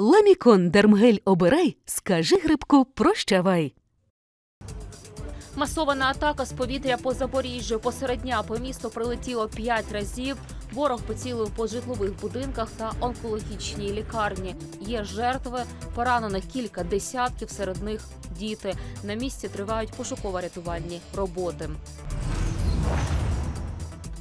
Ламікон Дермгель обирай, скажи грибку прощавай. Масована атака з повітря по Запоріжжю. Посеред дня по місту прилетіло п'ять разів. Ворог поцілив по житлових будинках та онкологічній лікарні. Є жертви, поранених кілька десятків, серед них діти. На місці тривають пошуково-рятувальні роботи.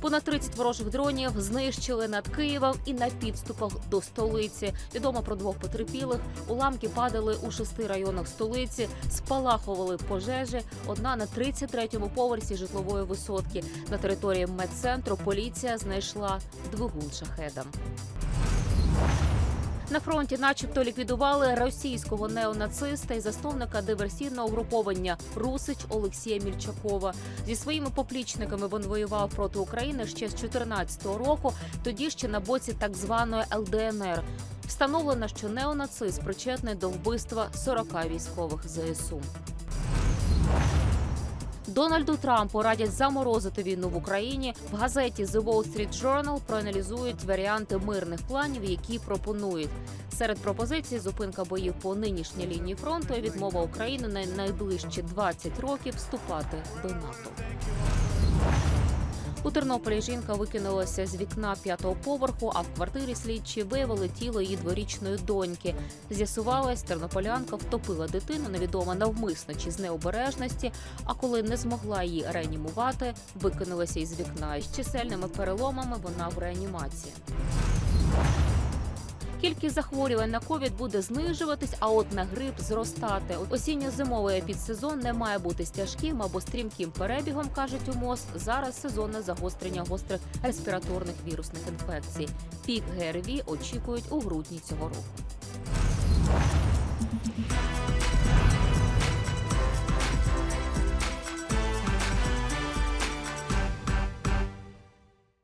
Понад 30 ворожих дронів знищили над Києвом і на підступах до столиці. Відомо про двох потерпілих. Уламки падали у шести районах столиці, спалахували пожежі. Одна на 33-му поверсі житлової висотки. На території медцентру поліція знайшла двигун шахеда. На фронті, начебто, ліквідували російського неонациста і засновника диверсійного угруповання Русич Олексія Мільчакова. Зі своїми поплічниками він воював проти України ще з 2014 року. Тоді ще на боці так званої ЛДНР. Встановлено, що неонацист причетний до вбивства 40 військових ЗСУ. Дональду Трампу радять заморозити війну в Україні. В газеті The Wall Street Journal проаналізують варіанти мирних планів, які пропонують. Серед пропозицій зупинка боїв по нинішній лінії фронту і відмова України на найближчі 20 років вступати до НАТО. У Тернополі жінка викинулася з вікна п'ятого поверху, а в квартирі слідчі виявили тіло її дворічної доньки. З'ясувалось, тернополянка втопила дитину, невідомо навмисно чи з необережності. А коли не змогла її реанімувати, викинулася із вікна. Із чисельними переломами вона в реанімації. Кількість захворювань на ковід буде знижуватись, а от на грип зростати. Осінньо-зимовий епідсезон не має бути стяжким або стрімким перебігом, кажуть у МОЗ. Зараз сезонне загострення гострих респіраторних вірусних інфекцій. Пік ГРВІ очікують у грудні цього року.